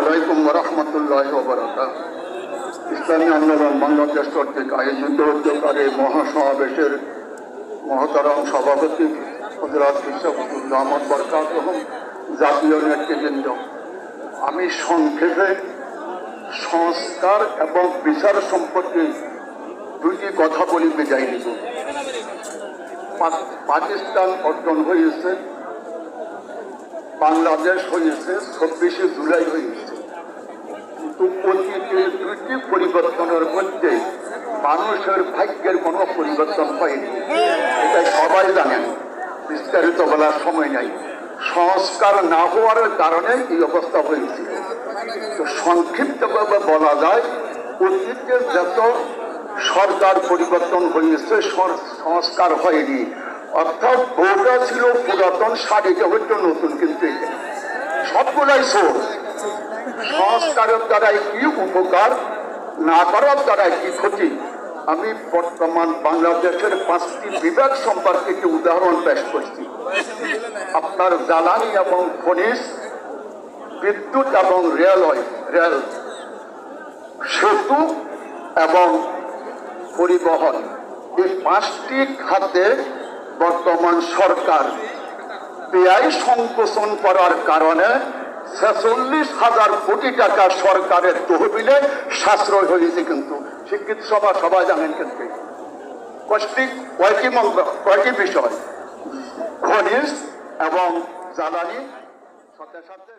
আলাইকুম রহমতুল্লাহ আন্দোলন মহাসমাবেশের মহতারাম সভাপতি জাতীয় নেতৃবৃন্দ। আমি সংক্ষেপে সংস্কার এবং বিচার সম্পর্কে দুইটি কথা বলি, বিদায় নিব। পাকিস্তান অর্জন হয়েছে। বাংলাদেশ হয়েছে ছাব্বিশে জুলাই হয়েছে। কিন্তু অতীতে দুটি পরিবর্তনের মধ্যে মানুষের ভাগ্যের কোনো পরিবর্তন হয়নি। এটা সবাই জানেন বিস্তারিত বলার সময় নাই। সংস্কার না হওয়ার কারণে এই অবস্থা হয়েছিল তো সংক্ষিপ্তভাবে বলা যায় অতীতে যত সরকার পরিবর্তন হয়েছে সংস্কার হয়নি। অর্থাৎ বউটা ছিল পুরাতন শাড়িটা হচ্ছে নতুন কিন্তু। সবগুলাই সোর্স সংস্কারের দ্বারাই কি, উপকার না করার দ্বারাই কি ক্ষতি? আমি বর্তমান বাংলাদেশের পাঁচটি বিভাগ সম্পর্কে একটি উদাহরণ পেশ করছি। আপনার জ্বালানি এবং খনিজ, বিদ্যুৎ এবং রেলওয়ে, রেল, সেতু এবং পরিবহন। এই পাঁচটি খাতে বর্তমান সরকার। ব্যয় সংকোচন করার কারণে ছেচল্লিশ হাজার কোটি টাকা সরকারের তহবিলে সাশ্রয় হয়েছে কিন্তু। শিক্ষিত সভা সবাই জানেন কিন্তু কষ্টিক কয়টি কয়টি বিষয়। খনিজ এবং জ্বালানি, সাথে সাথে